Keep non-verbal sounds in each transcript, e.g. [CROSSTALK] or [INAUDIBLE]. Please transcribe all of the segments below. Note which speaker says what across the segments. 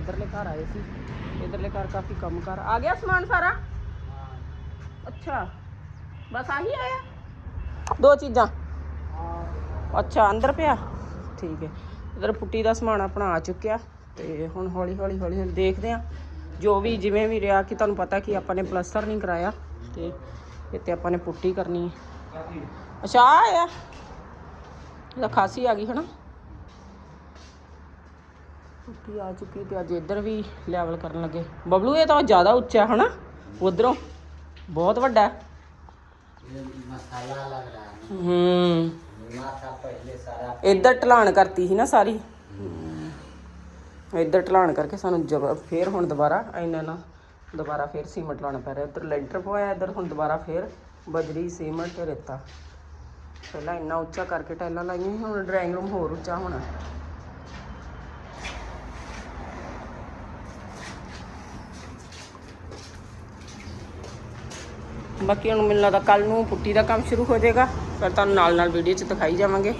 Speaker 1: ਇਧਰਲੇ ਘਰ ਆਏ ਸੀ। ਇਧਰਲੇ ਘਰ ਕਾਫੀ ਕੰਮ ਕਰ। ਆ ਗਿਆ ਸਮਾਨ ਸਾਰਾ? ਅੱਛਾ। ਬਸ ਆਹੀ ਆਇਆ? ਦੋ ਚੀਜ਼ਾਂ। ਅੱਛਾ, ਅੰਦਰ ਪਿਆ? ਠੀਕ ਹੈ। ਇਧਰ ਪੁੱਟੀ ਦਾ ਸਮਾਨ ਆਪਣਾ ਆ ਚੁੱਕਿਆ ਤੇ ਹੁਣ ਹੌਲੀ ਹੌਲੀ ਹੌਲੀ ਹੌਲੀ ਦੇਖਦੇ ਆ ਜੋ ਵੀ ਜਿਵੇਂ ਵੀ ਰਿਹਾ ਕਿ ਤੁਹਾਨੂੰ ਪਤਾ ਕਿ ਆਪਾਂ ਨੇ ਪਲਸਤਰ ਨਹੀਂ ਕਰਾਇਆ ਤੇ ਇੱਥੇ ਆਪਾਂ ਨੇ ਪੁੱਟੀ ਕਰਨੀ ਹੈ। ਅੱਛਾ, ਆ ਇਹਦਾ ਖਾਸੀ ਆ ਗਈ, ਹਨਾ? ਉੱਤੀ ਆ ਚੁੱਕੀ ਤੇ ਅੱਜ ਇੱਧਰ ਵੀ ਲੈਵਲ ਕਰਨ ਲੱਗੇ। ਬਬਲੂ, ਇਹ ਤਾਂ ਜ਼ਿਆਦਾ ਉੱਚਾ ਹੈ, ਹਨਾ? ਉਧਰੋਂ। ਬਹੁਤ ਵੱਡਾ ਹੈ। ਇੱਧਰ ਢਲਾਣ ਕਰਤੀ ਸੀ ਨਾ ਸਾਰੀ। ਇੱਧਰ ਢਲਾਣ ਕਰਕੇ ਸਾਨੂੰ ਜਬ, ਫੇਰ ਹੁਣ ਦੁਬਾਰਾ ਇੰਨਾ ਨਾ ਦੁਬਾਰਾ ਫੇਰ ਸੀਮਟ ਲਾਉਣਾ ਪੈ ਰਿਹਾ। ਉੱਧਰ ਲੈਂਟਰ ਪਵਾਇਆ, ਇੱਧਰ ਹੁਣ ਦੁਬਾਰਾ ਫੇਰ ਬਜਰੀ, ਸੀਮਟ ਰੇਤਾ। ਪਹਿਲਾਂ ਇੰਨਾ ਉੱਚਾ ਕਰਕੇ ਟਾਈਲਾਂ ਲਾਈਆਂ ਸੀ, ਹੁਣ ਡਰਾਇੰਗ ਰੂਮ ਹੋਰ ਉੱਚਾ ਹੋਣਾ। ਬਾਕੀ ਹੁਣ ਮੈਨੂੰ ਲੱਗਦਾ ਕੱਲ ਨੂੰ ਪੁੱਟੀ ਦਾ ਕੰਮ ਸ਼ੁਰੂ ਹੋ ਜਾਏਗਾ। ਫਿਰ ਤੁਹਾਨੂੰ ਨਾਲ ਨਾਲ ਵੀਡੀਓ 'ਚ ਦਿਖਾਈ ਜਾਵਾਂਗੇ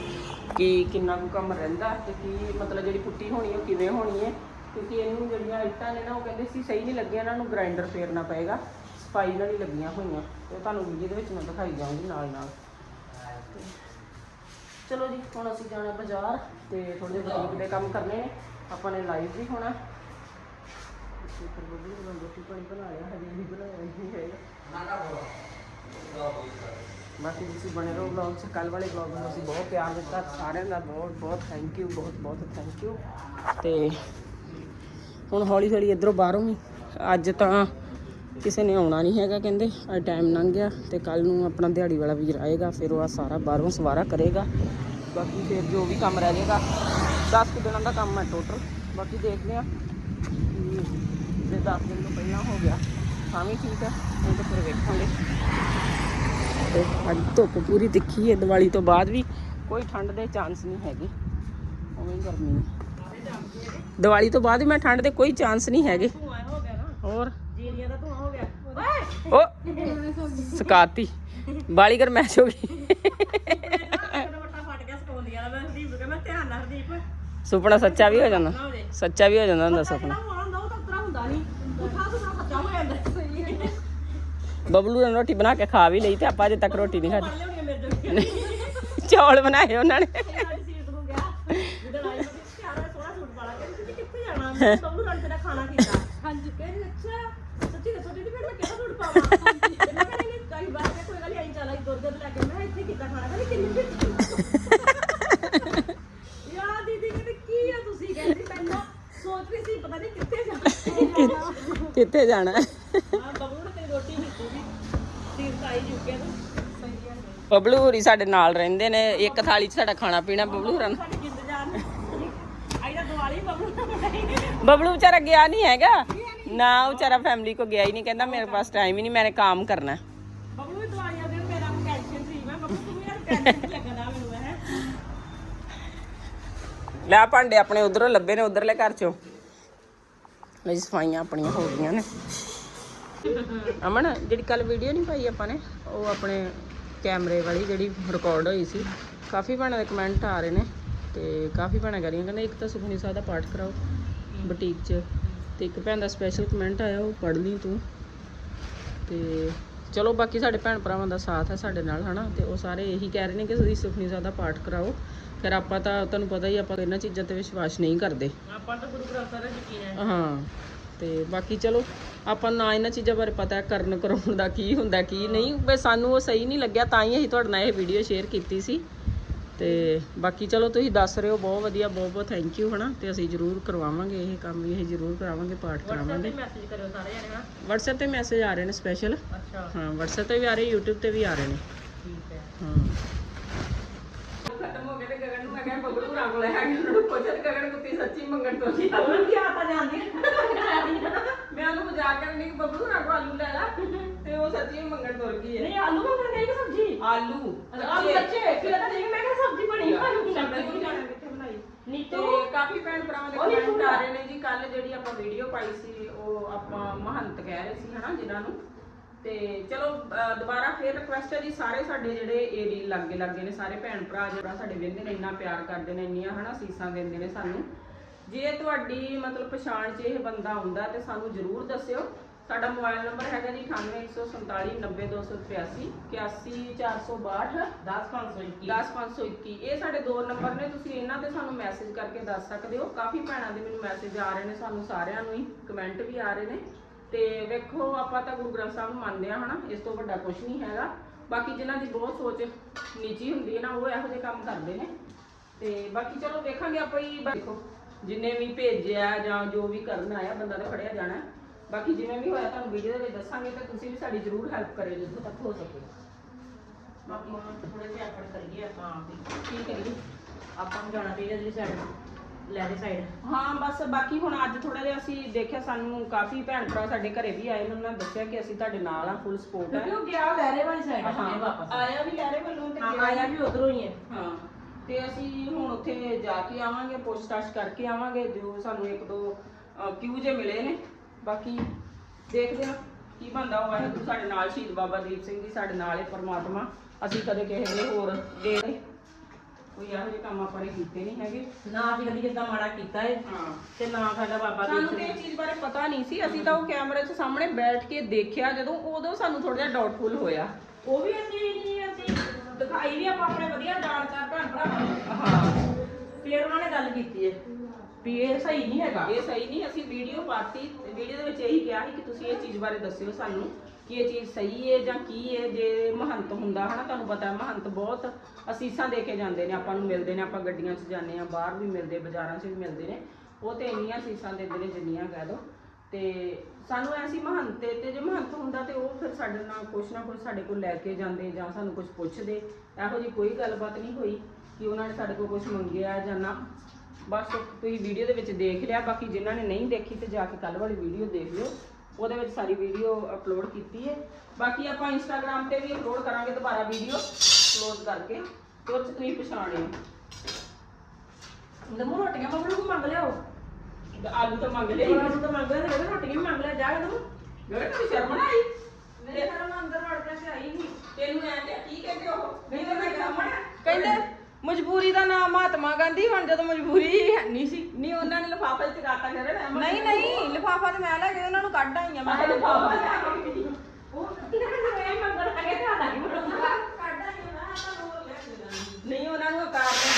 Speaker 1: ਕਿ ਕਿੰਨਾ ਕੁ ਕੰਮ ਰਹਿੰਦਾ ਤੇ ਕੀ ਮਤਲਬ ਜਿਹੜੀ ਪੁੱਟੀ ਹੋਣੀ ਉਹ ਕਿਵੇਂ ਹੋਣੀ ਹੈ ਕਿਉਂਕਿ ਇਹਨੂੰ ਜਿਹੜੀਆਂ ਇੱਟਾਂ ਨੇ ਨਾ, ਉਹ ਕਹਿੰਦੇ ਸੀ ਸਹੀ ਨਹੀਂ ਲੱਗੀਆਂ, ਇਹਨਾਂ ਨੂੰ ਗ੍ਰਾਈਂਡਰ ਫੇਰਨਾ ਪਏਗਾ। ਸਫ਼ਾਈ ਨਾਲ ਹੀ ਲੱਗੀਆਂ ਹੋਈਆਂ। ਤੇ ਤੁਹਾਨੂੰ ਵੀਡੀਓ ਦੇ ਵਿੱਚ ਮੈਂ ਦਿਖਾਈ ਜਾਵਾਂਗੀ ਨਾਲ ਨਾਲ। ਚਲੋ ਜੀ, ਹੁਣ ਅਸੀਂ ਜਾਣਾ ਬਾਜ਼ਾਰ ਤੇ ਥੋੜੇ ਜਿਹੇ ਬੁਟੀਕ ਦੇ ਕੰਮ ਕਰਨੇ ਨੇ। ਆਪਾਂ ਨੇ ਲਾਈਵ ਵੀ ਹੋਣਾ। ਅਸੀਂ ਫਿਰ ਬੱਬੂ ਨੂੰ ਰੋਟੀ ਪਾਣੀ ਬਣਾ ਲਿਆ, ਹਜੇ ਵੀ ਬਣਾਇਆ ਨਹੀਂ ਹੈਗਾ। ਬਾਕੀ ਤੁਸੀਂ ਬਣੇ ਰਹੋ ਵਲੌਗ 'ਚ। ਕੱਲ ਵਾਲੇ ਵਲੌਗ ਨੂੰ ਅਸੀਂ ਬਹੁਤ ਪਿਆਰ ਦਿੱਤਾ। ਸਾਰਿਆਂ ਦਾ ਬਹੁਤ ਬਹੁਤ ਥੈਂਕ ਯੂ ਬਹੁਤ ਬਹੁਤ ਥੈਂਕ ਯੂ ਤੇ ਹੁਣ ਹੌਲੀ ਹੌਲੀ ਇਧਰੋਂ ਬਾਹਰੋਂ ਵੀ। ਅੱਜ ਤਾਂ ਕਿਸੇ ਨੇ ਆਉਣਾ ਨਹੀਂ ਹੈਗਾ ਕਹਿੰਦੇ। ਅੱਜ ਟਾਈਮ ਲੰਘ ਗਿਆ ਤੇ ਕੱਲ ਨੂੰ ਆਪਣਾ ਦਿਹਾੜੀ ਵਾਲਾ ਵੀਰ ਆਏਗਾ, ਫਿਰ ਉਹ ਆ ਸਾਰਾ ਬਾਹਰੋਂ ਸਵਾਰਾ ਕਰੇਗਾ। ਬਾਕੀ ਫਿਰ ਜੋ ਵੀ ਕੰਮ ਰਹਿ ਜਾਏਗਾ 10 ਕੁ ਦਿਨਾਂ ਦਾ ਕੰਮ ਹੈ ਟੋਟਲ ਬਾਕੀ ਦੇਖਦੇ ਆ ਜੇ 10 ਦਿਨ ਤੋਂ ਪਹਿਲਾਂ ਹੋ ਗਿਆ। ਤਾਂ ਵੀ ਠੀਕ ਹੈ ਨਹੀਂ ਤਾਂ ਫਿਰ ਵੇਖਾਂਗੇ। ਤੇ ਅੱਜ ਧੁੱਪ ਪੂਰੀ ਤਿੱਖੀ ਹੈ ਦੀਵਾਲੀ ਤੋਂ ਬਾਅਦ ਵੀ। ਕੋਈ ਠੰਡ ਦੇ ਚਾਂਸ ਨਹੀਂ ਹੈਗੇ ਉਵੇਂ ਹੀ ਗਰਮੀ ਹੈ। ਦੀਵਾਲੀ ਤੋਂ ਬਾਅਦ ਵੀ ਮੈਂ ਠੰਡ ਦੇ ਕੋਈ ਚਾਂਸ ਨਹੀਂ ਹੈਗੇ। ਹੋਰ?
Speaker 2: ਜੀਰੀਆਂ ਦਾ ਧੂਆ ਹੋ ਗਿਆ
Speaker 1: ਓ ਸਕਾਤੀ ਬਾਲੀ ਕਰ ਮੈਚ ਹੋ ਗਈ। ਸੁਪਨਾ ਸੱਚਾ ਵੀ ਹੋ ਜਾਂਦਾ ਸੱਚਾ ਵੀ ਹੋ ਜਾਂਦਾ ਹੁੰਦਾ ਸੁਪਨਾ।
Speaker 2: ਜਿਹੜਾ ਹੋ ਜਾਂਦਾ ਸਹੀ ਹੈ
Speaker 1: ਬਬਲੂ ਨੇ ਰੋਟੀ ਬਣਾ ਕੇ ਖਾ ਵੀ ਲਈ ਤੇ ਆਪਾਂ ਅਜੇ ਤੱਕ ਰੋਟੀ ਨਹੀਂ
Speaker 2: ਪੜ
Speaker 1: ਖਾਧੀ।
Speaker 2: ਲਿਆਉਣੀ ਮੇਰੇ ਜੋਗੀ
Speaker 1: ਚੌਲ ਬਣਾਏ ਉਹਨਾਂ ਨੇ।
Speaker 2: ਸਾਡੀ ਸੀਟ ਨੂੰ ਗਿਆ ਜਦੋਂ ਆਈ ਮੈਂ ਕਿਹਾ ਸੋਹਣਾ ਸੂਟ ਪਾਲਾ ਕਹਿੰਦੀ ਤੁਸੀਂ ਕਿੱਥੇ ਜਾਣਾ ਮੈਂ ਬਬਲੂ ਨਾਲ ਤੇਰਾ ਖਾਣਾ ਕੀਤਾ ਹਾਂਜੀ। ਕਹਿੰਦੀ ਅੱਛਾ ਸੱਚੀ ਦੱਸੋ ਦੀਦੀ ਫਿਰ ਮੈਂ ਕਿਹੜਾ ਸੂਟ ਪਾਵਾਂ ਮੈਂ ਕਹਿੰਦੀ ਨਹੀਂ ਕਈ ਵਾਰ ਮੈਂ ਕੋਈ ਗੱਲ ਆਈ ਚਲਾ ਦੁੱਧ ਲੈ ਕੇ ਮੈਂ ਕਿਹਾ ਇੱਥੇ ਕੀਤਾ ਖਾਣਾ ਕਹਿੰਦੀ ਕਿੰਨੀ ਯਾਰ ਦੀਦੀ ਕਹਿੰਦੀ ਕੀ ਆ ਤੁਸੀਂ ਕਹਿੰਦੀ ਪਹਿਲਾਂ ਸੋਚ ਰਹੀ ਸੀ ਪਤਾ ਨਹੀਂ ਕਿੱਥੇ ਜਾਣਾ
Speaker 1: ਕਿੱਥੇ ਜਾਣਾ?
Speaker 2: ਬਬਲੂ ਨੇ ਨੂੰ
Speaker 1: ਹੋਰੀ ਸਾਡੇ ਨਾਲ ਰਹਿੰਦੇ ਨੇ। ਇੱਕ ਥਾਲੀ 'ਚ ਸਾਡਾ ਖਾਣਾ ਪੀਣਾ ਬਬਲੂ ਹੋਰਾਂ
Speaker 2: ਦਿਵਾਲੀ ਬਬਲੂ
Speaker 1: ਵਿਚਾਰਾ ਗਿਆ ਨਹੀਂ ਹੈਗਾ। ਨਾ ਉਹ ਵਿਚਾਰਾ ਫੈਮਿਲੀ ਕੋ ਗਿਆ ਹੀ ਨਹੀਂ। ਕਹਿੰਦਾ ਮੇਰੇ ਪਾਸ ਟਾਈਮ ਹੀ ਨਹੀਂ ਮੈਨੇ ਕੰਮ ਕਰਨਾ। ਹੈ।
Speaker 2: ਬਬਲੂ ਵੀ ਦਵਾਈਆਂ ਦੇ ਮੇਰਾ ਟੈਨਸ਼ਨ ਸੀ। ਮੈਂ ਬਬਲੂ ਤੂੰ ਯਾਰ ਟੈਨਸ਼ਨ ਲੱਗਦਾ ਮੈਨੂੰ ਹੈ।
Speaker 1: ਲੈ ਭਾਂਡੇ ਆਪਣੇ ਉਧਰੋਂ ਲੱਭੇ ਨੇ ਉਧਰਲੇ ਘਰ ਚੋਂ। ਲੈ ਸਫਾਈਆਂ ਆਪਣੀਆਂ ਹੋ ਗਈਆਂ ਨੇ। ਅਮਨ, ਜਿਹੜੀ ਕੱਲ ਵੀਡੀਓ ਨਹੀਂ ਪਾਈ ਆਪਾਂ ਨੇ, ਉਹ ਆਪਣੇ ਕੈਮਰੇ ਵਾਲੀ ਜਿਹੜੀ ਰਿਕਾਰਡ ਹੋਈ ਸੀ, ਕਾਫੀ ਭੈਣਾਂ ਦੇ ਕਮੈਂਟ ਆ ਰਹੇ ਨੇ ਤੇ ਕਾਫੀ ਭੈਣਾਂ ਕਰੀਆਂ ਕਹਿੰਦੇ ਇੱਕ ਤਾਂ ਸੁਖਨੀ ਸਾਹਿਬ ਦਾ ਪਾਠ ਕਰਾਓ ਬੁਟੀਕ 'ਚ ਤੇ ਇੱਕ ਭੈਣ ਦਾ ਸਪੈਸ਼ਲ ਕਮੈਂਟ ਆਇਆ, ਉਹ ਪੜ੍ਹ ਲਈ ਤੂੰ। ਤੇ ਚਲੋ ਬਾਕੀ ਸਾਡੇ ਭੈਣ ਭਰਾਵਾਂ ਦਾ ਸਾਥ ਹੈ ਸਾਡੇ ਨਾਲ, ਹਨਾ? ਤੇ ਉਹ ਸਾਰੇ ਇਹੀ ਕਹਿ ਰਹੇ ਨੇ ਕਿ ਤੁਸੀਂ ਸੁਖਨੀ ਸਾਹਿਬ ਦਾ ਪਾਠ ਕਰਾਓ। ਫਿਰ ਆਪਾਂ ਤਾਂ ਤੁਹਾਨੂੰ ਪਤਾ ਹੀ ਆਪਾਂ ਇਹਨਾਂ ਚੀਜ਼ਾਂ ਤੇ ਵਿਸ਼ਵਾਸ ਨਹੀਂ ਕਰਦੇ।
Speaker 2: ਆਪਾਂ ਤਾਂ ਗੁਰੂ ਗ੍ਰੰਥ ਸਾਹਿਬ ਦਾ ਯਕੀਨ ਹੈ।
Speaker 1: ਹਾਂ ਤੇ ਬਾਕੀ ਚਲੋ ਆਪਾਂ ਨੂੰ ਇਹਨਾਂ ਚੀਜ਼ਾਂ ਬਾਰੇ ਪਤਾ ਹੈ ਕਰਨ ਕਰਾਉਣ ਦਾ ਕੀ ਹੁੰਦਾ ਕੀ ਨਹੀਂ। ਬਸ ਸਾਨੂੰ ਉਹ ਸਹੀ ਨਹੀਂ ਲੱਗਿਆ ਤਾਂ ਹੀ ਅਸੀਂ ਤੁਹਾਡੇ ਨਾਲ ਇਹ ਵੀਡੀਓ ਸ਼ੇਅਰ ਕੀਤੀ ਸੀ। ਤੇ ਬਾਕੀ ਚਲੋ ਤੁਸੀਂ ਦੱਸ ਰਹੇ ਹੋ ਬਹੁਤ ਵਧੀਆ ਬਹੁਤ ਬਹੁਤ ਥੈਂਕ ਯੂ ਹਨਾ। ਤੇ ਅਸੀਂ ਜ਼ਰੂਰ ਕਰਵਾਵਾਂਗੇ ਇਹ ਕੰਮ ਵੀ ਇਹ ਜ਼ਰੂਰ ਕਰਾਵਾਂਗੇ ਪਾਠ ਕਰਾਵਾਂਗੇ।
Speaker 2: ਮੈਸੇਜ ਕਰਿਓ ਸਾਰੇ ਜਣੇ ਹਾਂ
Speaker 1: WhatsApp ਤੇ ਮੈਸੇਜ ਆ ਰਹੇ ਨੇ ਸਪੈਸ਼ਲ
Speaker 2: ਅੱਛਾ।
Speaker 1: ਹਾਂ WhatsApp ਤੇ ਵੀ ਆ ਰਹੇ YouTube ਤੇ ਵੀ ਆ ਰਹੇ ਨੇ।
Speaker 2: ਠੀਕ ਹੈ।
Speaker 1: ਗਗਨ ਨੂੰ ਮੈਂ ਕਿਹਾ ਬਬਲੂ ਰੰਗ ਲੈ ਆ ਗਿਆ ਉਹਨੂੰ ਪੁੱਛਿਆ ਤੇ ਗਗਨ ਕੁੱਤੀ ਸੱਚੀ ਮੰਗਣ ਤੋਂ ਸੀ
Speaker 2: ਉਹਨਾਂ ਕੀ ਆਤਾ ਜਾਂਦੀ
Speaker 1: ਮੈਂ ਉਹਨੂੰ ਮਜ਼ਾਕ ਕਰਨ ਦੀ ਬਬਲੂ ਰੰਗ ਆਲੂ ਲੈ ਲਾ ਤੇ ਉਹ ਸੱਚੀ ਮੰਗਣ ਤੁਰ ਗਈ ਹੈ।
Speaker 2: ਨਹੀਂ ਆਲੂ ਮੰਗਣ ਗਈ ਕਿ ਸਬਜ਼ੀ?
Speaker 1: ਆਲੂ
Speaker 2: ਆਲੂ ਕੱਚੇ ਫਿਰ ਤਾਂ ਦੇਖ ਮੈਂ ਕਿਹਾ ਸਬਜ਼ੀ ਬਣੀ ਆਲੂ
Speaker 1: ਸਬਜ਼ੀ
Speaker 2: ਸਬਜ਼ੀ
Speaker 1: ਬਣਾਈ।
Speaker 2: ਕਿੱਥੇ ਬਣਾਈ? ਨੀਤੂ?
Speaker 1: ਕਾਫੀ ਭੈਣ ਭਰਾਵਾਂ ਦੇ ਕਮੈਂਟ ਆ ਰਹੇ ਨੇ ਜੀ ਕੱਲ ਜਿਹੜੀ ਆਪਾਂ ਵੀਡੀਓ ਪਾਈ ਸੀ ਉਹ ਆਪਾਂ ਮਹੰਤ ਕਹਿ ਰਹੇ ਸੀ ਹਨਾ ਜਿਨ੍ਹਾਂ ਨੂੰ? ਤੇ ਚਲੋ ਅਹ ਦੁਬਾਰਾ ਫੇਰ ਰਿਕੁਐਸਟ ਹੈ ਜੀ ਸਾਰੇ ਸਾਡੇ ਜਿਹੜੇ ਏਰੀ ਲੱਗੇ ਲੱਗੇ ਨੇ ਸਾਰੇ ਭੈਣ ਭਰਾ ਜਿਹੜਾ ਸਾਡੇ ਵੇਂਦੇ ਨੇ ਇੰਨਾ ਪਿਆਰ ਕਰਦੇ ਨੇ ਇੰਨੀਆਂ ਹਨਾ ਸੀਸਾਂ ਦਿੰਦੇ ਨੇ ਸਾਨੂੰ। ਜੇ ਤੁਹਾਡੀ ਮਤਲਬ ਪਛਾਣ 'ਚ ਇਹ ਬੰਦਾ ਹੁੰਦਾ ਤੇ ਸਾਨੂੰ ਜ਼ਰੂਰ ਦੱਸਿਓ। ਸਾਡਾ ਮੋਬਾਈਲ ਨੰਬਰ ਹੈਗਾ ਜੀ 9814490283 81462
Speaker 2: 10521
Speaker 1: 10521 ਇਹ ਸਾਡੇ ਦੋ ਨੰਬਰ ਨੇ ਤੁਸੀਂ ਇਹਨਾਂ ਤੇ ਸਾਨੂੰ ਮੈਸੇਜ ਕਰਕੇ ਦੱਸ ਸਕਦੇ ਹੋ। ਕਾਫੀ ਭੈਣਾਂ ਦੇ ਮੈਨੂੰ ਮੈਸੇਜ ਆ ਰਹੇ ਨੇ ਸਾਨੂੰ ਸਾਰਿਆਂ ਨੂੰ ਹੀ ਕਮੈਂਟ ਵੀ ਆ ਰਹੇ ਨੇ। ਤੇ ਵੇਖੋ ਆਪਾਂ ਤਾਂ ਗੁਰੂ ਗ੍ਰੰਥ ਸਾਹਿਬ ਨੂੰ ਮੰਨਦੇ ਆ ਹਨਾ? ਇਸ ਤੋਂ ਵੱਡਾ ਕੁਝ ਨਹੀਂ ਹੈਗਾ। ਬਾਕੀ ਜਿਨ੍ਹਾਂ ਦੀ ਬਹੁਤ ਸੋਚ ਨੀਚੀ ਹੁੰਦੀ ਹੈ ਨਾ ਉਹ ਇਹੋ ਜਿਹੇ ਕੰਮ ਕਰਦੇ ਨੇ। ਤੇ ਬਾਕੀ ਚਲੋ ਵੇਖਾਂਗੇ ਆਪਾਂ ਹੀ ਦੇਖੋ ਜਿੰਨੇ ਵੀ ਭੇਜਿਆ ਜਾਂ ਜੋ ਵੀ ਕਰਨ ਆਇਆ ਬੰਦਾ ਤੇ ਫੜਿਆ ਜਾਣਾ। ਬਾਕੀ ਜਿਵੇਂ ਵੀ ਹੋਇਆ ਤੁਹਾਨੂੰ ਵੀਡੀਓ ਦੇ ਵਿੱਚ ਦੱਸਾਂਗੇ ਤੇ ਤੁਸੀਂ ਵੀ ਸਾਡੀ ਜ਼ਰੂਰ ਹੈਲਪ ਕਰਿਓ ਜਿੱਥੋਂ ਤੱਕ ਹੋ ਸਕੇ।
Speaker 2: ਬਾਕੀ ਥੋੜੇ ਜਿਹਾ ਐਫਰਟ ਕਰੀਏ ਆਪਾਂ ਆਪ ਹੀ।
Speaker 1: ਠੀਕ ਹੈ ਜੀ।
Speaker 2: ਆਪਾਂ ਨੂੰ ਜਾਣਾ ਚਾਹੀਦਾ ਜਿਹੜੀ ਲੈਦੇ ਸਾਈਡ
Speaker 1: ਹਾਂ ਬਸ ਬਾਕੀ ਹੁਣ ਅੱਜ ਥੋੜਾ ਜਿਹਾ ਅਸੀਂ ਦੇਖਿਆ ਸਾਨੂੰ ਕਾਫੀ ਭੈਣ ਭਰਾ ਸਾਡੇ ਘਰੇ ਵੀ ਆਏ ਨੇ ਉਹਨਾਂ ਨੇ ਦੱਸਿਆ ਕਿ ਅਸੀਂ ਤੁਹਾਡੇ ਨਾਲ ਆ ਫੁੱਲ ਸਪੋਰਟ ਹੈ
Speaker 2: ਕਿਉਂਕਿ ਉਹ ਗਿਆ ਲਹਿਰੇ ਵਾਲੀ ਸਾਈਡ
Speaker 1: ਹਾਂ
Speaker 2: ਵਾਪਸ।
Speaker 1: ਆਇਆ ਵੀ ਲਹਿਰੇ ਵੱਲੋਂ ਤੇ
Speaker 2: ਹਾਂ ਆਇਆ ਵੀ ਉਧਰੋਂ ਹੀ ਹੈ
Speaker 1: ਹਾਂ ਤੇ ਅਸੀਂ ਹੁਣ ਉੱਥੇ ਜਾ ਕੇ ਆਵਾਂਗੇ ਪੁੱਛਤਾਛ ਕਰਕੇ ਆਵਾਂਗੇ ਜੋ ਸਾਨੂੰ ਇੱਕ ਦੋ ਕਿਊ ਜੇ ਮਿਲੇ ਨੇ। ਬਾਕੀ ਦੇਖਦੇ ਹਾਂ ਕੀ ਬੰਦਾ ਉਹ ਵਾਹਿਗੁਰੂ ਸਾਡੇ ਨਾਲ ਸ਼ਹੀਦ ਬਾਬਾ ਦੀਪ ਸਿੰਘ ਜੀ ਸਾਡੇ ਨਾਲ ਹੈ ਪਰਮਾਤਮਾ। ਅਸੀਂ ਕਦੇ ਕਿਸੇ ਦੇ ਹੋਰ ਦੇ ਕੋਈ ਇਹੋ ਜਿਹੇ ਕੰਮ ਆਪਾਂ ਨੇ ਕੀਤੇ ਨਹੀਂ ਹੈਗੇ।
Speaker 2: ਨਾ ਅਸੀਂ ਕਦੀ ਕਿਦਾਂ ਮਾੜਾ ਕੀਤਾ ਹੈ
Speaker 1: ਹਾਂ।
Speaker 2: ਤੇ ਨਾ ਸਾਡਾ ਬਾਬਾ
Speaker 1: ਸਾਨੂੰ ਤੇ ਇਹ ਚੀਜ਼ ਬਾਰੇ ਪਤਾ ਨਹੀਂ ਸੀ। ਅਸੀਂ ਤਾਂ ਉਹ ਕੈਮਰੇ 'ਚ ਸਾਹਮਣੇ ਬੈਠ ਕੇ ਦੇਖਿਆ ਜਦੋਂ ਉਦੋਂ ਸਾਨੂੰ ਥੋੜਾ ਜਿਹਾ ਡਾਊਟਫੁਲ ਹੋਇਆ।
Speaker 2: ਉਹ ਵੀ ਅਸੀਂ ਨਹੀਂ ਅਸੀਂ ਦਿਖਾਈ ਵੀ ਆਪਾਂ ਆਪਣੇ ਵਧੀਆ ਜਾਣਕਾਰ ਭੈਣ ਭਰਾਵਾਂ ਨੂੰ।
Speaker 1: ਹਾਂ।
Speaker 2: ਫਿਰ ਉਹਨਾਂ ਨੇ ਗੱਲ ਕੀਤੀ ਹੈ ਵੀ ਇਹ ਸਹੀ ਨਹੀਂ ਹੈਗਾ।
Speaker 1: ਇਹ ਸਹੀ ਨਹੀਂ ਅਸੀਂ ਵੀਡੀਓ ਪਾਤੀ। ਵੀਡੀਓ ਦੇ ਵਿੱਚ ਇਹੀ ਕਿਹਾ ਸੀ ਕਿ ਤੁਸੀਂ ਇਹ ਚੀਜ਼ ਬਾਰੇ ਦੱਸਿਓ ਸਾਨੂੰ। ਕਿ ਇਹ ਚੀਜ਼ ਸਹੀ ਹੈ ਜਾਂ ਕੀ ਹੈ ਜੇ ਮਹੰਤ ਹੁੰਦਾ ਹਨਾ, ਤੁਹਾਨੂੰ ਪਤਾ ਮਹੰਤ ਬਹੁਤ ਅਸੀਸਾਂ ਦੇ ਕੇ ਜਾਂਦੇ ਨੇ, ਆਪਾਂ ਨੂੰ ਮਿਲਦੇ ਨੇ, ਆਪਾਂ ਗੱਡੀਆਂ 'ਚ ਜਾਂਦੇ ਆ ਬਾਹਰ ਵੀ ਮਿਲਦੇ, ਬਾਜ਼ਾਰਾਂ 'ਚ ਵੀ ਮਿਲਦੇ ਨੇ, ਉਹ ਤੇ ਇੰਨੀਆਂ ਅਸੀਸਾਂ ਦਿੰਦੇ ਨੇ ਜਿੰਨੀਆਂ ਕਹਿ ਦੋ। ਤੇ ਸਾਨੂੰ ਐਸੀ ਮਹੰਤ ਤੇ ਜੇ ਮਹੰਤ ਹੁੰਦਾ ਤੇ ਉਹ ਫਿਰ ਸਾਡੇ ਨਾਲ ਕੁਛ ਨਾ ਕੁਛ ਸਾਡੇ ਕੋਲ ਲੈ ਕੇ ਜਾਂਦੇ ਜਾਂ ਸਾਨੂੰ ਕੁਝ ਪੁੱਛਦੇ। ਇਹੋ ਜਿਹੀ ਕੋਈ ਗੱਲਬਾਤ ਨਹੀਂ ਹੋਈ ਕਿ ਉਹਨਾਂ ਨੇ ਸਾਡੇ ਕੋਲ ਕੁਝ ਮੰਗਿਆ ਜਾਂ ਨਾ। ਬਸ ਤੁਸੀਂ ਵੀਡੀਓ ਦੇ ਵਿੱਚ ਦੇਖ ਲਿਆ, ਬਾਕੀ ਜਿਨ੍ਹਾਂ ਨੇ ਨਹੀਂ ਦੇਖੀ ਤੇ ਜਾ ਕੇ ਕੱਲ ਵਾਲੀ ਵੀਡੀਓ ਦੇਖ ਲਿਓ। ਉਹਦੇ ਵਿੱਚ ਸਾਰੀ ਵੀਡੀਓ ਅਪਲੋਡ ਕੀਤੀ ਹੈ। ਬਾਕੀ ਆਪਾਂ ਇੰਸਟਾਗ੍ਰam ਤੇ ਵੀ ਅਪਲੋਡ ਕਰਾਂਗੇ ਦੁਬਾਰਾ ਵੀਡੀਓ ਕਲੋਜ਼ ਕਰਕੇ ਤੇ ਉਹ ਤੁਸੀਂ ਪਛਾਣਿਓ।
Speaker 2: ਦਮੂ ਰੋਟੀਆਂ ਮੰਗਲੂ ਕੋ ਮੰਗ ਲਿਓ
Speaker 1: ਆਲੂ ਤਾਂ ਮੰਗ
Speaker 2: ਉਹਨਾਂ ਨੂੰ ਤਾਂ ਮੰਗ ਲਿਆ ਤੇ ਰੋਟੀਆਂ ਵੀ ਮੰਗ ਲਿਆ ਜਾ ਦਮੂ
Speaker 1: ਗਗਨ ਤੈਨੂੰ ਸ਼ਰਮ ਨਾ ਆਈ
Speaker 2: ਮੇਰੇ ਘਰ ਮੈਂ ਅੰਦਰ ਵੜ ਕੇ ਤੇ ਆਈ ਨਹੀਂ
Speaker 1: ਤੈਨੂੰ ਐਂ ਤੇ ਕੀ ਕਹਿੰਦੇ ਉਹ ਨਹੀਂ ਤਾਂ ਮੈਂ ਕਹਾਂ
Speaker 3: ਕਹਿੰਦੇ ਮਜਬੂਰੀ ਦਾ ਨਾਮ ਮਹਾਤਮਾ ਗਾਂਧੀ ਹੁਣ ਜਦੋਂ ਮਜਬੂਰੀ ਹੈ ਨਹੀਂ ਸੀ
Speaker 1: ਨਹੀਂ ਉਹਨਾਂ ਨੇ ਲਿਫਾਫੇ 'ਚ ਰਾਤਾ ਕਰੇ ਨਾ
Speaker 3: ਨਹੀਂ ਨਹੀਂ ਲਿਫਾਫਾ ਤੇ ਮੈਂ ਲੈ ਕੇ ਉਹਨਾਂ ਨੂੰ ਕੱਢ ਆਈ ਆ ਮੈਂ
Speaker 1: ਮੈਂ ਲਿਫਾਫਾ
Speaker 2: ਉਹ ਕਿਹਨੇ ਮੈਂ ਮੰਗਣ ਆ ਗਿਆ ਤੇ ਆਦਾ ਨਹੀਂ
Speaker 1: ਨਹੀਂ ਉਹਨਾਂ ਨੂੰ ਕਾਰ ਨੇ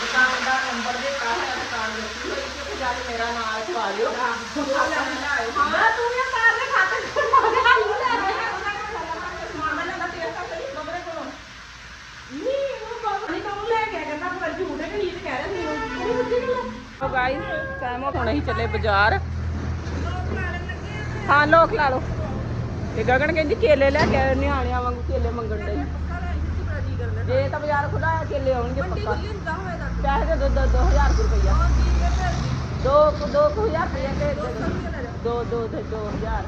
Speaker 1: ਦੁਕਾਨ ਦਾ ਨੰਬਰ ਦਿੱਤਾ ਹੈ ਦੁਕਾਨ ਰੱਖੀ ਹੋਈ ਸੀ ਕਿ ਜਾ ਕੇ ਮੇਰਾ ਨਾਮ ਲਿਖਵਾ ਲਿਓ ਉਹ ਲੈ ਆਇਓ
Speaker 2: ਹਾਂ ਤੂੰ ਵੀ ਕਾਰ ਦੇ ਖਾਤੇ ਪਾ ਦੇ ਆਲੂ ਲੈ ਆਇਆ
Speaker 1: ਮਾਮਾ ਨੇ ਤਾਂ ਤੇਰੇ ਤੱਕ ਨਹੀਂ ਖਬਰੇ ਕੋਲੋਂ।
Speaker 2: ਨਹੀਂ ਉਹ ਬਾਬਾ ਨਹੀਂ ਕਹੂੰ ਲੈ ਕੇ ਆ ਕਹਿੰਦਾ ਪਰ ਝੂਠ ਹੈ ਕਿ ਨਹੀਂ ਤੇ ਕਹਿ ਰਿਹਾ ਸੀ ਉਹ ਸੱਚੀ ਗੱਲ ਹੈ।
Speaker 1: ਉਹ ਗਾਇਸ ਟਾਈਮ ਹੁਣ ਅਸੀਂ ਚੱਲੇ ਬਾਜ਼ਾਰ। ਹਾਂ ਲੋਕ ਲਾ ਲਓ। ਤੇ ਗਗਨ ਕਹਿੰਦੀ ਕੇਲੇ ਲੈ ਕੇ ਨਿਆਣਿਆਂ ਵਾਂਗੂ ਕੇਲੇ ਮੰਗਣ ਦੇ ਜੇ ਤਾਂ ਬਾਜ਼ਾਰ ਖੁੱਲਾ ਹੈ ਕੇਲੇ ਆਉਣਗੇ ਪੱਕਾ। ਪੈਸੇ ਦੇ ਦੋ ਦੋ ਦੋ ਹਜ਼ਾਰ ਰੁਪਈਆ। ਦੋ ਕੁ- ਦੋ ਕੁ ਹਜ਼ਾਰ ਰੁਪਈਆ ਦੇ ਦੇ ਦੋ ਦੋ ਹਜ਼ਾਰ।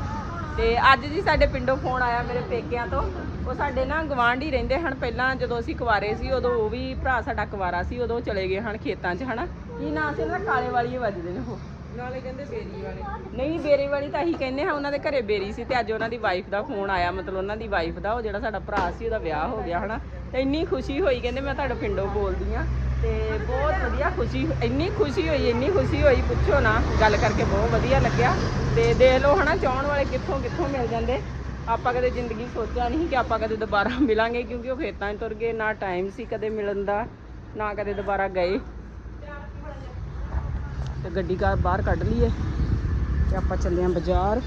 Speaker 1: ਤੇ ਅੱਜ ਜੀ ਸਾਡੇ ਪਿੰਡੋਂ ਫੋਨ ਆਇਆ ਮੇਰੇ ਪੇਕਿਆਂ ਤੋਂ। ਉਹ ਸਾਡੇ ਨਾ ਗਵਾਂਢੀ ਰਹਿੰਦੇ ਹਨ। ਪਹਿਲਾਂ ਜਦੋਂ ਅਸੀਂ ਕੁਵਾਰੇ ਸੀ ਉਦੋਂ ਉਹ ਵੀ ਭਰਾ ਸਾਡਾ ਕੁਵਾਰਾ ਸੀ ਉਦੋਂ ਉਹ ਚਲੇ ਗਏ ਹਨ ਖੇਤਾਂ 'ਚ ਹਨਾ। ਕੀ ਨਾਂ ਸੀ ਉਹਨਾਂ ਦਾ ਕਾਲੇ ਵਾਲੀ ਵੱਜਦੇ ਨੇ ਉਹ।
Speaker 3: ਨਾਲੇ ਕਹਿੰਦੇ ਬੇਰੀ ਵਾਲੇ।
Speaker 1: ਨਹੀਂ ਬੇਰੀ ਵਾਲੀ ਤਾਂ ਅਸੀਂ ਕਹਿੰਦੇ ਹਾਂ ਉਹਨਾਂ ਦੇ ਘਰੇ ਬੇਰੀ ਸੀ ਤੇ ਅੱਜ ਉਹਨਾਂ ਦੀ ਵਾਈਫ ਦਾ ਫੋਨ ਆਇਆ। ਮਤਲਬ ਉਹਨਾਂ ਦੀ ਵਾਈਫ ਦਾ ਉਹ ਜਿਹੜਾ ਸਾਡਾ ਭਰਾ ਸੀ ਉਹਦਾ ਵਿਆਹ ਹੋ ਗਿਆ ਹਨਾ। ਤੇ ਇੰਨੀ ਖੁਸ਼ੀ ਹੋਈ, ਕਹਿੰਦੇ ਮੈਂ ਤੁਹਾਡੇ ਪਿੰਡੋਂ ਬੋਲਦੀ ਆ ਤੇ ਬਹੁਤ ਵਧੀਆ ਖੁਸ਼ੀ ਇੰਨੀ ਖੁਸ਼ੀ ਹੋਈ, ਇੰਨੀ ਖੁਸ਼ੀ ਹੋਈ, ਪੁੱਛੋ ਨਾ, ਗੱਲ ਕਰਕੇ ਬਹੁਤ ਵਧੀਆ ਲੱਗਿਆ। ਤੇ ਦੇਖ ਲਓ ਹਨਾ ਚਾਹਣ ਵਾਲੇ ਕਿੱਥੋਂ ਕਿੱਥੋਂ ਮਿਲ ਜਾਂਦੇ। ਆਪਾਂ ਕਦੇ ਜ਼ਿੰਦਗੀ ਸੋਚਿਆ ਨਹੀਂ ਕਿ ਆਪਾਂ ਕਦੇ ਦੁਬਾਰਾ [LAUGHS] ਮਿਲਾਂਗੇ, ਕਿਉਂਕਿ ਉਹ ਖੇਤਾਂ 'ਚ ਤੁਰ ਗਏ, ਨਾ ਟਾਈਮ ਸੀ ਕਦੇ ਮਿਲਣ ਦਾ, ਨਾ ਕਦੇ ਦੁਬਾਰਾ ਗਏ। ਤੇ ਗੱਡੀ ਕਾਰ ਬਾਹਰ ਕੱਢ ਲਈਏ ਤੇ ਆਪਾਂ ਚੱਲੇ ਆਂ ਬਾਜ਼ਾਰ।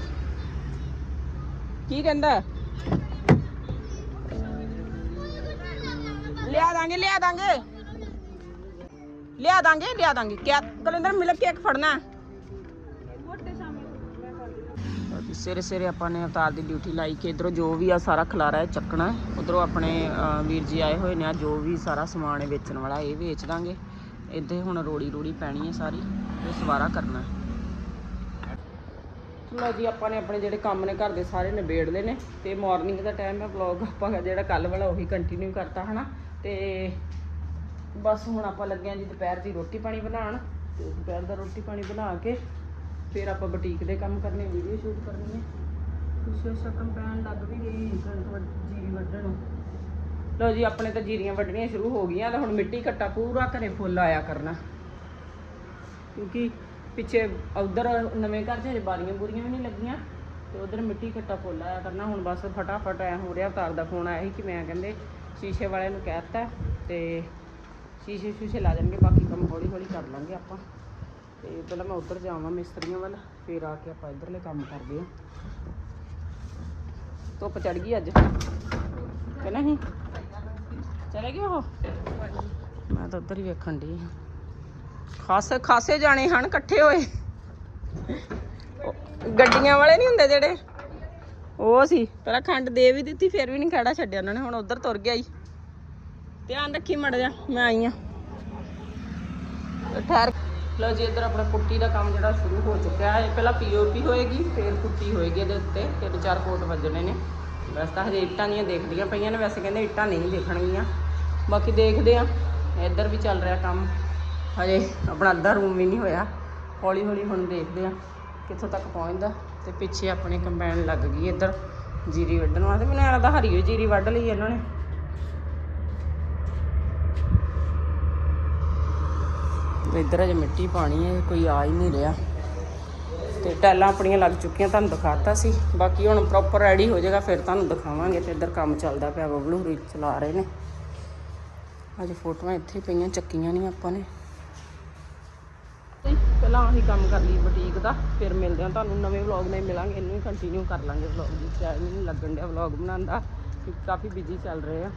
Speaker 1: ਕੀ ਕਹਿੰਦਾ? ਲਿਆ ਦਾਂਗੇ ਲਿਆ ਦਾਂਗੇ। ਲਿਆ ਦਾਂਗੇ ਲਿਆ ਦਾਂਗੇ। ਕਿਆ ਕਲਿੰਦਰ ਮਿਲ ਕੇ ਇੱਕ ਫੜਨਾ। ਸਵੇਰੇ ਸਵੇਰੇ ਆਪਾਂ ਨੇ ਅਵਤਾਰ ਦੀ ਡਿਊਟੀ ਲਾਈ ਕਿ ਇਧਰੋਂ ਜੋ ਵੀ ਆ ਸਾਰਾ ਖਲਾਰਾ ਹੈ ਚੱਕਣਾ ਉਧਰੋਂ ਆਪਣੇ ਵੀਰ ਜੀ ਆਏ ਹੋਏ ਨੇ ਆ ਜੋ ਵੀ ਸਾਰਾ ਸਮਾਨ ਹੈ ਵੇਚਣ ਵਾਲਾ ਇਹ ਵੇਚ ਦਾਂਗੇ। ਇੱਥੇ ਹੁਣ ਰੋੜੀ ਰੋੜੀ ਪੈਣੀ ਹੈ ਸਾਰੀ ਤੇ ਸਵਾਰਾ ਕਰਨਾ ਚਲੋ ਜੀ ਆਪਾਂ ਨੇ ਆਪਣੇ ਜਿਹੜੇ ਕੰਮ ਨੇ ਘਰ ਦੇ ਸਾਰੇ ਨਿਬੇੜ ਲਏ ਨੇ ਤੇ ਮਾਰਨਿੰਗ ਦਾ ਟਾਈਮ ਹੈ ਵਲੌਗ ਆਪਾਂ ਜਿਹੜਾ ਕੱਲ ਵਾਲਾ ਉਹੀ ਕੰਟੀਨਿਊ ਕਰਤਾ ਹਨਾ? ਤੇ ਬਸ ਹੁਣ ਆਪਾਂ ਲੱਗੇ ਆਂ ਜੀ ਦੁਪਹਿਰ ਦੀ ਰੋਟੀ ਪਾਣੀ ਬਣਾਉਣ ਤੇ ਦੁਪਹਿਰ ਦਾ ਰੋਟੀ ਪਾਣੀ ਬਣਾ ਕੇ ਫਿਰ ਆਪਾਂ ਬੁਟੀਕ ਦੇ ਕੰਮ ਕਰਨੇ ਵੀਡੀਓ ਸ਼ੂਟ ਕਰਨੀ ਹੈ। ਕੁਛ ਸ਼ਕਮ ਪੈਣ ਲੱਗ ਵੀ ਗਈ ਕਣਕ ਵੱਢ- ਜੀਰੀ ਵੱਢਣ। ਨੂੰ ਲਓ ਜੀ, ਆਪਣੇ ਤਾਂ ਜੀਰੀਆਂ ਵੱਢਣੀਆਂ ਸ਼ੁਰੂ ਹੋ ਗਈਆਂ, ਤਾਂ ਹੁਣ ਮਿੱਟੀ ਘੱਟਾ ਪੂਰਾ ਘਰੇ ਫੁੱਲ ਆਇਆ ਕਰਨਾ। ਕਿਉਂਕਿ ਪਿੱਛੇ ਉਧਰ ਨਵੇਂ ਘਰ 'ਚ ਹਜੇ ਬਾਰੀਆਂ ਬੂਰੀਆਂ ਵੀ ਨਹੀਂ ਲੱਗੀਆਂ, ਤੇ ਉਧਰ ਮਿੱਟੀ ਘੱਟਾ ਫੁੱਲ ਆਇਆ ਕਰਨਾ। ਹੁਣ ਬਸ ਫਟਾਫਟ ਐ ਹੋ ਰਿਹਾ ਅਵਤਾਰ ਦਾ ਫੋਨ ਆਇਆ ਸੀ ਕਿ ਮੈਂ ਕਹਿੰਦੇ ਸ਼ੀਸ਼ੇ ਵਾਲਿਆਂ ਨੂੰ ਕਹਿਤਾ ਤੇ ਸ਼ੀਸ਼ੇ ਸ਼ੂਸ਼ੇ ਲਾ ਦੇਣਗੇ, ਬਾਕੀ ਕੰਮ ਹੌਲੀ ਹੌਲੀ ਕਰ ਲਾਂਗੇ ਆਪਾਂ। ਤੇ ਪਹਿਲਾਂ ਮੈਂ ਉੱਧਰ ਜਾਵਾਂ ਮਿਸਤਰੀਆਂ ਵੱਲ, ਫਿਰ ਆ ਕੇ ਆਪਾਂ ਇੱਧਰਲੇ ਕੰਮ ਕਰਦੇ ਆ ਧੁੱਪ ਚੜ ਗਈ ਅੱਜ। ਕਿ ਨਹੀਂ? ਚਲੇ ਗਏ ਉਹ? ਮੈਂ ਤਾਂ ਉੱਧਰ ਹੀ ਵੇਖਣ ਦੀ ਖਾਸੇ ਖਾਸੇ ਜਾਣੇ ਹਨ ਇਕੱਠੇ ਹੋਏ। ਗੱਡੀਆਂ ਵਾਲੇ ਨਹੀਂ ਹੁੰਦੇ ਜਿਹੜੇ? ਉਹ ਸੀ। ਪਹਿਲਾਂ ਖੰਡ ਦੇ ਵੀ ਦਿੱਤੀ, ਫਿਰ ਵੀ ਨਹੀਂ ਖੜਾ ਛੱਡਿਆ ਉਹਨਾਂ ਨੇ, ਹੁਣ ਉੱਧਰ ਤੁਰ ਗਿਆ ਈ। ਧਿਆਨ ਰੱਖੀ ਮੜ ਜਾ ਮੈਂ ਆਈ ਆ। ਠਹਿਰ। ਲਓ ਜੀ, ਇੱਧਰ ਆਪਣਾ ਪੁੱਟੀ ਦਾ ਕੰਮ ਜਿਹੜਾ ਸ਼ੁਰੂ ਹੋ ਚੁੱਕਿਆ ਹੈ। ਪਹਿਲਾਂ ਪੀਓਪੀ ਹੋਏਗੀ, ਫਿਰ ਪੁੱਟੀ ਹੋਏਗੀ ਇਹਦੇ ਉੱਤੇ। ਤਿੰਨ ਚਾਰ ਕੋਟ ਵੱਜਣੇ ਨੇ। ਵੈਸੇ ਤਾਂ ਹਜੇ ਇੱਟਾਂ ਦੀਆਂ ਦੇਖਦੀਆਂ ਪਈਆਂ ਨੇ, ਵੈਸੇ ਕਹਿੰਦੇ ਇੱਟਾਂ ਨਹੀਂ ਦੇਖਣਗੀਆਂ। ਬਾਕੀ ਦੇਖਦੇ ਆ, ਇੱਧਰ ਵੀ ਚੱਲ ਰਿਹਾ ਕੰਮ। ਹਜੇ ਆਪਣਾ ਅੱਧਾ ਰੂਮ ਵੀ ਨਹੀਂ ਹੋਇਆ। ਹੌਲੀ ਹੌਲੀ ਹੁਣ ਦੇਖਦੇ ਆ। ਕਿੱਥੋਂ ਤੱਕ ਪਹੁੰਚਦਾ? ਤੇ ਪਿੱਛੇ ਆਪਣੇ ਕੰਬਾਈਨ ਲੱਗ ਗਈ ਇੱਧਰ, ਜੀਰੀ ਵੱਢਣ ਵਾਸਤੇ ਮੈਨੂੰ ਐਂ ਲੱਗਦਾ ਹਰੀ ਹੋਈ ਜੀਰੀ ਵੱਢ ਲਈ ਇਹਨਾਂ ਨੇ। ਇੱਧਰ ਅਜੇ ਮਿੱਟੀ ਪਾਣੀ ਹੈ, ਕੋਈ ਆ ਹੀ ਨਹੀਂ ਰਿਹਾ। ਤੇ ਟੈਲਾਂ ਆਪਣੀਆਂ ਲੱਗ ਚੁੱਕੀਆਂ, ਤੁਹਾਨੂੰ ਦਿਖਾਤਾ ਸੀ। ਬਾਕੀ ਹੁਣ ਪ੍ਰੋਪਰ ਰੈਡੀ ਹੋ ਜਾਏਗਾ, ਫਿਰ ਤੁਹਾਨੂੰ ਦਿਖਾਵਾਂਗੇ। ਤੇ ਇੱਧਰ ਕੰਮ ਚੱਲਦਾ ਪਿਆ, ਬਬਲੂ ਹੋਰੀ ਚਲਾ ਰਹੇ ਨੇ। ਅੱਜ ਫੋਟੋਆਂ ਇੱਥੇ ਪਈਆਂ, ਚੱਕੀਆਂ ਨਹੀਂ ਆਪਾਂ ਨੇ। ਪਹਿਲਾਂ ਆਹੀ ਕੰਮ ਕਰ ਲਈ ਬੁਟੀਕ ਦਾ, ਫਿਰ ਮਿਲਦੇ ਹਾਂ ਤੁਹਾਨੂੰ ਨਵੇਂ ਵਲੌਗ ਨਾਲ ਮਿਲਾਂਗੇ, ਇਹਨੂੰ ਹੀ ਕੰਟੀਨਿਊ ਕਰ ਲਾਂਗੇ ਵਲੌਗ ਦੀ ਟਾਈਮ ਨਹੀਂ ਲੱਗਣ ਡਿਆ ਵਲੌਗ ਬਣਾਉਣ ਦਾ ਕਾਫੀ ਬਿਜ਼ੀ ਚੱਲ ਰਹੇ ਆ।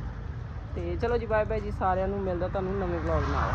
Speaker 1: ਤੇ ਚਲੋ ਜੀ ਬਾਏ ਬਾਏ ਜੀ, ਸਾਰਿਆਂ ਨੂੰ ਮਿਲਦਾ ਤੁਹਾਨੂੰ ਨਵੇਂ ਵਲੌਗ ਨਾਲ।